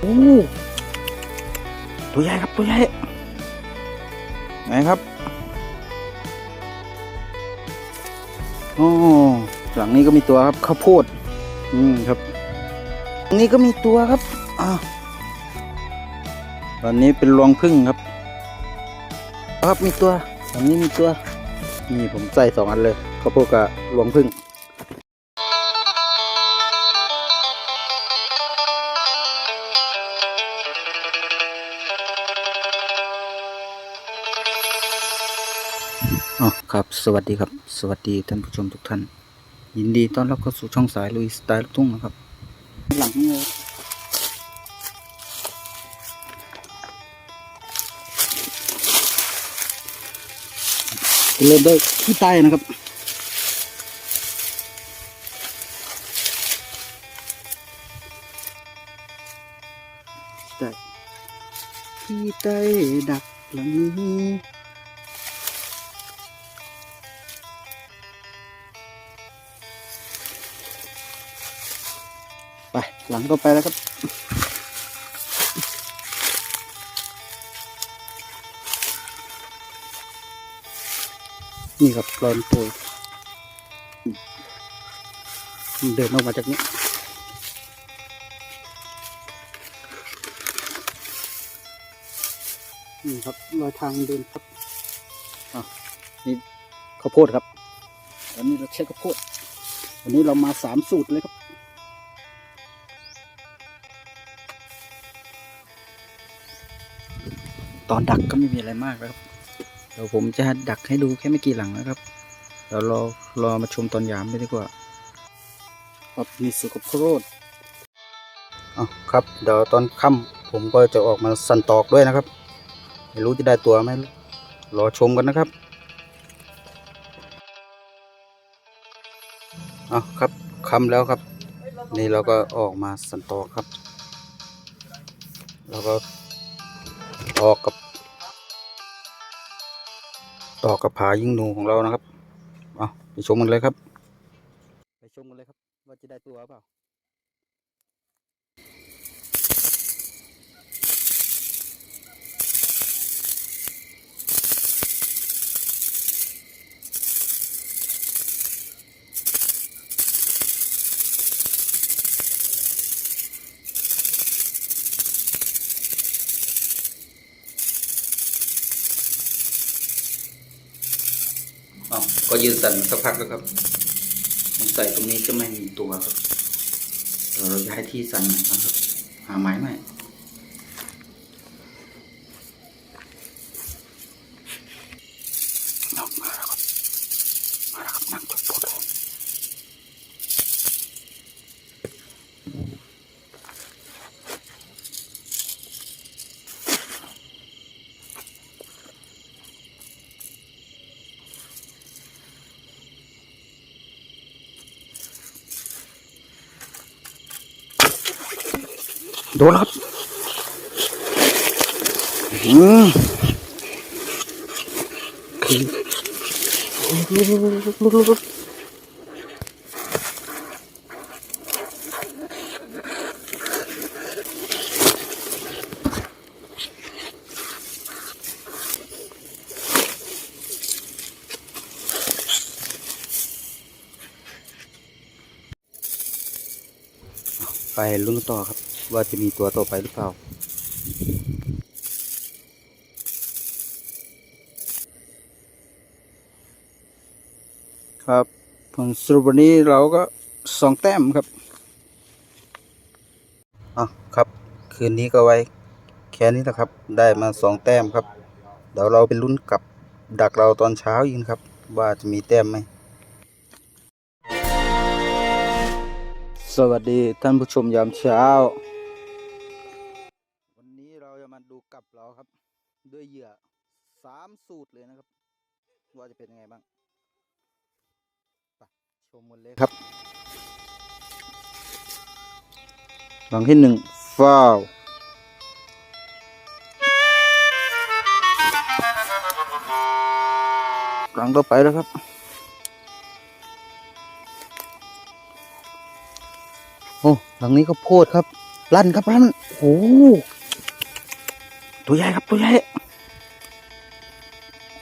โอ้ตัวใหญ่ครับตัวใหญ่ไหนครับโอ้หลังนี้ก็มีตัวครับข้าวโพดอืมครับตรงนี้ก็มีตัวครับอ่าตอนนี้เป็นรวงพึ่งครับ ครับมีตัวตรงนี้มีตัว นี่ผมใส่สองอันเลยข้าวโพดกับรวงพึ่ง อ๋อครับ สวัสดีครับ สวัสดีท่านผู้ชมทุกท่าน ยินดีต้อนรับเข้าสู่ช่องสายลุยสไตล์ลูกทุ่งนะครับ หลังนี้เลยเริ่มด้วยขี้ใต้นะครับได้ขี้ใต้ดักหลังนี้ หลังก็ไปแล้วครับ นี่ครับกรอนโปรยเดินออกมาจากนี้นี่ครับรอยทางเดินครับอะนี่ข้าวโพดครับวันนี้เราใช้ข้าวโพดวันนี้เรามาสามสูตรเลยครับ ตอนดักก็ไม่มีอะไรมากนะครับ เดี๋ยวผมจะดักให้ดูแค่ไม่กี่หลังนะครับเดี๋ยวรอรอมาชมตอนยามไปดีกว่าครับมีสุกโพรดอ๋อครับ เดี๋ยวตอนค่ำผมก็จะออกมาสันตอกด้วยนะครับ ไม่รู้จะได้ตัวไหมรอชมกันนะครับอ๋อครับค่ำแล้วครับ นี่เราก็ออกมาสันตอกครับ แล้วก็ ออกกับ ต่อกับผายิงหนูของเรานะครับ เอาไปชมกันเลยครับ ไปชมกันเลยครับ ว่าจะได้ตัวเปล่า ก็ยืนสั่นสักพักแล้วครับสงสัยตรงนี้จะไม่มีตัวครับเราจะให้ที่สั่นหม่ครับ หาไม้ใหม่เอามาแล้วครับมาแล้วครับนั่งจดปดเลย โดนครับอืมคือ ไปลุ้นต่อครับ ว่าจะมีตัวต่อไปหรือเปล่า ครับผลสรุปวันนี้เราก็สองแต้มครับอะครับ คืนนี้ก็ไว้ แค่นี้แหละครับ ได้มาสองแต้มครับ เดี๋ยวเราไปลุ้นกับดักเราตอนเช้าอีกนครับ ว่าจะมีแต้มไหม สวัสดีท่านผู้ชมยามเช้า วันนี้เราจะมาดูกับเราครับ ด้วยเหยื่อสามสูตรเลยนะครับ ว่าจะเป็นยังไงบ้างชมกันเลยครับหลังที่หนึ่งฟาวหลังต่อไปแล้วครับ หลังนี้ก็โพดครับ ลั่นครับลั่นโอ้โหตัวใหญ่ครับตัวใหญ่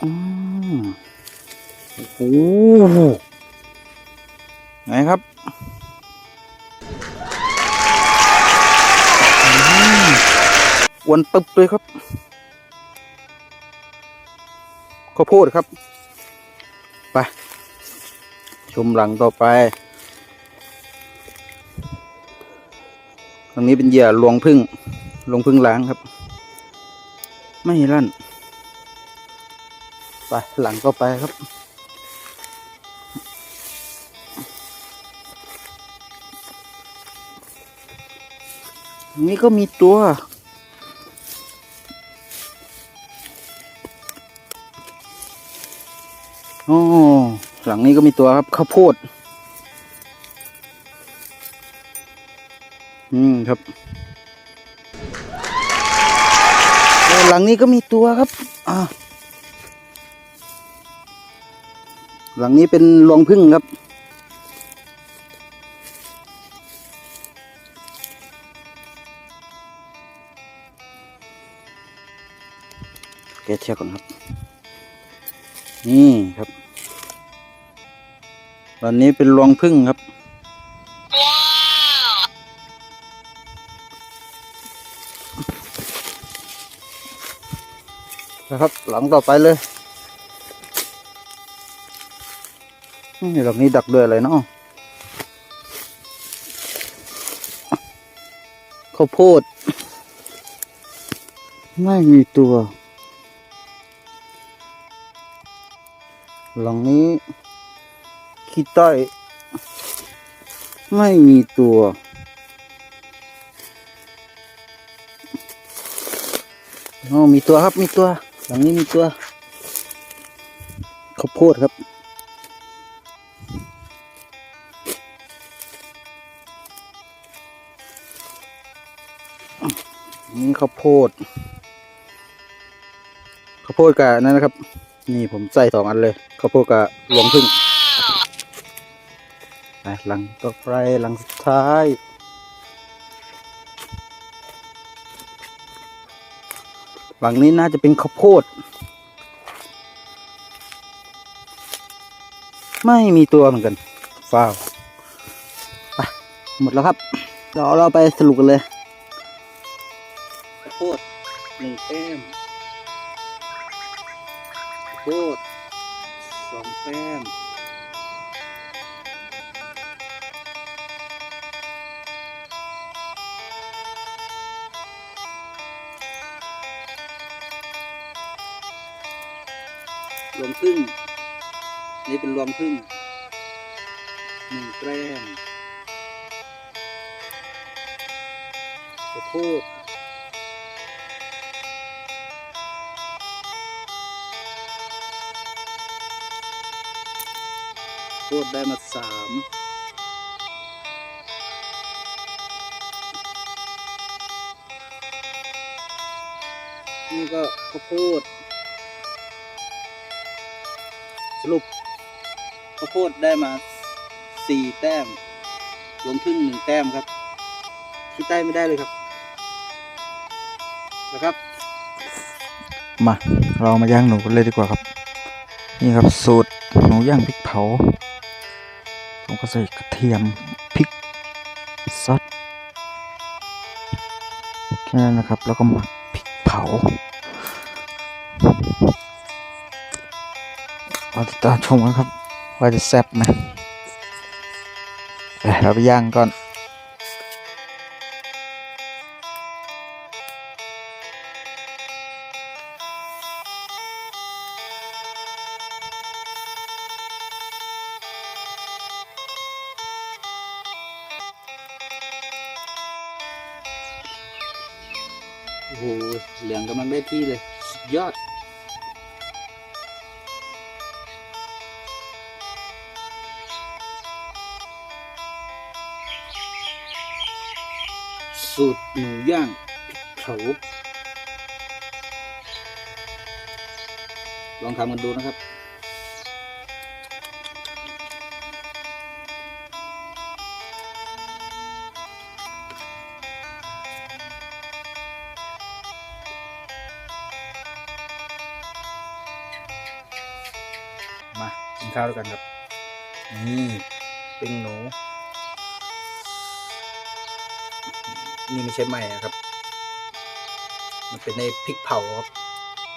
อืมโอ้โหไงครับอ้วนตึบเลยครับข้าวโพดครับ ไป ชมหลังต่อไป ตรงนี้เป็นเหยื่อลวงพึ่งลวงพึ่งล้างครับ ไม่ลั่น ไปหลังต่อไปครับ นี้ก็มีตัวโอ้หลังนี้ก็มีตัวครับข้าวโพด อืมครับหลังนี้ก็มีตัวครับ อ่า หลังนี้เป็นรวงพึ่งครับ แกเชือกก่อนครับ นี่ครับ ตอนนี้เป็นรวงพึ่งครับ นะครับ หลังต่อไปเลยนี่หลังนี้ดักด้วยอะไรเนาะข้าวโพด ไม่มีตัว หลังนี้ขี้ใต้อยไม่มีตัวโอ้มีตัวครับ มีตัว หลังนี้มีตัวข้าวโพดครับ นี่ข้าวโพดข้าวโพดกับนั่นนะครับ นี่ผมใส่สองอันเลยข้าวโพดกับรวงพึ่งไปหลังต่อไปหลังสุดท้าย หลังนี้น่าจะเป็นข้าวโพด ไม่มีตัวเหมือนกันฟ้าวไปหมดแล้วครับเดี๋ยวเราไปสรุปกันเลยข้าวโพดหนึ่งแต้มข้าวโพดสองแต้ม รวมพึ่ง นี่เป็นรวมพึ่งหนึ่งแต้มข้าวโพดโคตรได้มาสามนี่ก็ข้าวโพด รุปข้าวโพดได้มาสี่แต้มรวมครึ่งหนึ่งแต้มครับ ที่ใต้ไม่ได้เลยครับนะครับ มาเรามาย่างหนูกันเลยดีกว่าครับ นี่ครับสูตรหนูย่างพริกเผาผมก็ใส่กระเทียมพริกซอสแค่นั้นนะครับ แล้วก็หมักพริกเผา ราติดตามชมกันครับ ว่าจะแซ่บไหมไปเราไปย่างก่อนโอ้โหเหลืองกำลังได้ที่เลยยอด สูตรหมูย่างเผาลองทำกันดูนะครับ มากินข้าวด้วยกันครับ นี่ปิ้งหนู นี่ไม่ใช่ไหมนะครับ มันเป็นในพริกเผาครับ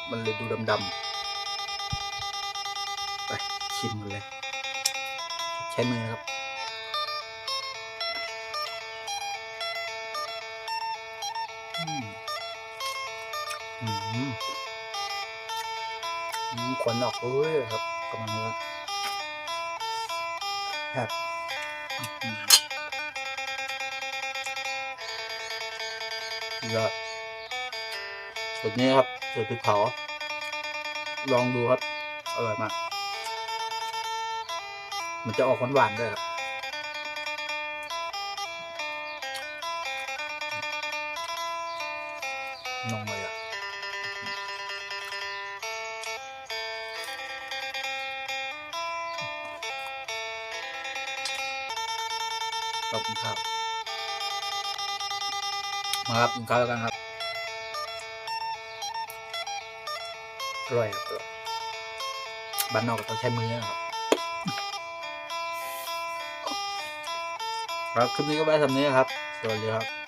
มันเลยดูดำๆไปชิมกันเลย ใช้มือครับอืมอืมอืมขวัญออกเลยครับกำลังเลยครับ ยอดสูตรนี้ครับสูตรพริกเผาลองดูครับ อร่อยมาก มันจะออกหวานๆด้วยครับ ครับกินข้าวกันครับอร่อยครับบ้านนอกก็ต้องใช้มือนะครับครับคลิปนี้ก็ไว้ทำนี้ครับสวัสดีครับ